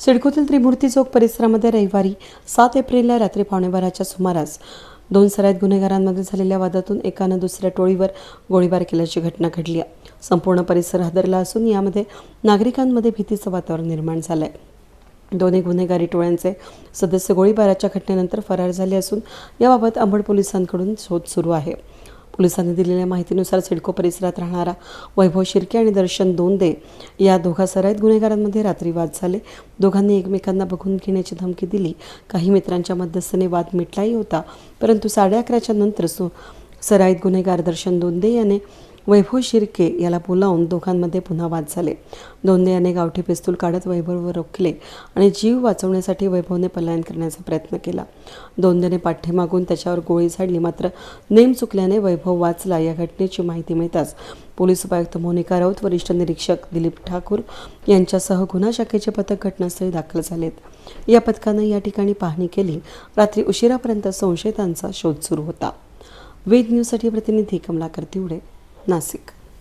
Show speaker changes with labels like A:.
A: सिडकोतील त्रिमूर्ती चौक परिसरामध्ये रविवारी सात एप्रिलला रात्री पावणेबाराच्या सुमारास दोन सराईत गुन्हेगारांमध्ये झालेल्या वादातून एकानं दुसऱ्या टोळीवर गोळीबार केल्याची घटना घडली आहे. संपूर्ण परिसर हादरला असून यामध्ये नागरिकांमध्ये भीतीचं वातावरण निर्माण झालं आहे दोन्ही गुन्हेगारी टोळ्यांचे सदस्य गोळीबाराच्या घटनेनंतर फरार झाले असून याबाबत अंबड पोलिसांकडून शोध सुरू आहे. पोलिसांनी दिलेल्या माहितीनुसार सिडको परिसरात राहणारा वैभव शिर्के आणि दर्शन दोंदे या दोघा सराईत गुन्हेगारांमध्ये रात्री वाद झाले. दोघांनी एकमेकांना बघून घेण्याची धमकी दिली. काही मित्रांच्या मध्यस्थीने वाद मिटलाही होता परंतु साडे अकराच्या नंतर सु सराईत गुन्हेगार दर्शन दोंदे याने वैभव शिर्के याला बोलावून दोघांमध्ये पुन्हा वाद झाले. दोन्ही याने गावठी पिस्तूल काढत वैभववर रोखले आणि जीव वाचवण्यासाठी वैभवने पलायन करण्याचा प्रयत्न केला. दोंदेने पाठीमागून त्याच्यावर गोळी झाडली मात्र नेम चुकल्याने वैभव वाचला. या घटनेची माहिती मिळताच पोलीस उपायुक्त मोनिका राऊत वरिष्ठ निरीक्षक दिलीप ठाकूर यांच्यासह गुन्हा शाखेचे पथक घटनास्थळी दाखल झालेत. या पथकानं या ठिकाणी पाहणी केली. रात्री उशिरापर्यंत संशयितांचा शोध सुरू होता. वेद न्यूजसाठी प्रतिनिधी कमलाकर तिवडे. नाशिक